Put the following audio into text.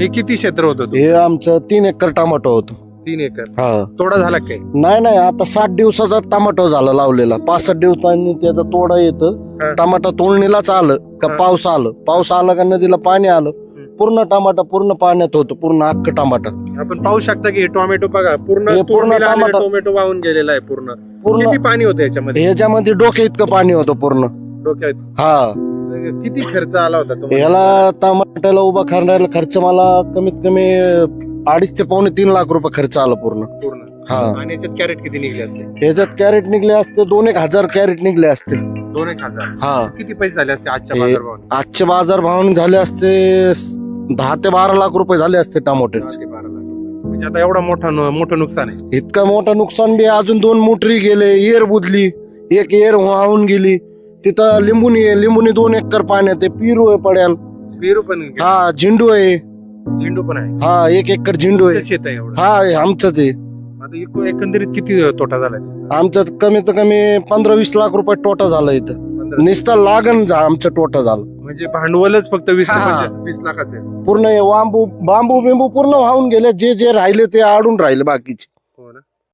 हे किती क्षेत्र होतं हे आमचं तीन एकर टमाटो होतं. तीन एकर. हा. तोडा झाला काय नाही नाही आता साठ दिवसाचा टमाटो झाला लावलेला. पासष्ट दिवसांनी त्याचा तोडा हा. येतं टमाटा तोडणीलाच आलं का हा. पाऊस आलं? पाऊस आला का नदीला पाणी आलं? पूर्ण टमाटा पूर्ण पाण्यात होतं पूर्ण अख्ख टमाटा. आपण पाहू शकता की हे टोमॅटो बघा पूर्ण हे पूर्ण तोडणीला आलेलं टोमॅटो- टोमॅटो वाहून गेलेला आहे पूर्ण. पूर्ण किती पाणी होतं याच्यामध्ये? ह्याच्यामध्ये डोके इतकं पाणी होतं पूर्ण. डोक्यात? हा. किती खर्च आला होता तुम्हाला? ह्याला टमाट्याला उभा करण्याला खर्च मला कमीत कमी अडीच ते पावणे तीन लाख रुपये खर्च आला पूर्ण. पूर्ण. हा. आणि याच्यात कॅरेट किती निघले असते? ह्याच्यात कॅरेट निघले असते दोन एक हजार कॅरेट निघले असते. दोन एक हजार? हा. किती पैसे झाले असते आजच्या हे- बाजारभावाने आजचे बाजार भावाने झाले असते स- दहा ते बारा लाख रुपये झाले असते टमाटे दहा ते बारा लाख रुपये. म्हणजे आता एवढा मोठा न- मोठं नुकसान आहे. इतकं मोठं नुकसान बी अजून दोन मोटरी गेले एअर बुजली एक एअर वाहून गेली. तिथं लिंबुनी आहे लिंबुनी दोन एकर पाण्यात आहे पिरू आहे पड्याल पेरू पण. हा झेंडू आहे. झेंडू पण आहे. हा एक एकर झेंडू आहे. तुमचं शेत आहे एवढं. हा हे आता एकू- एकंदरीत किती तोटा झालाय तुमचा? आमचं कमीत कमी पंधरा वीस लाख रुपये टोटा झाला इथं. पंधरा- नुसतं लागण जा आमचं टोटा झालं. म्हणजे भांडवलच फक्त वीस हा. म्हणजे वीस लाखाचं आहे. पूर्ण हे बांबू बांबू बिंबू पूर्ण वाहून गेले. जे जे राहिले ते आडून राहिले बाकीचे.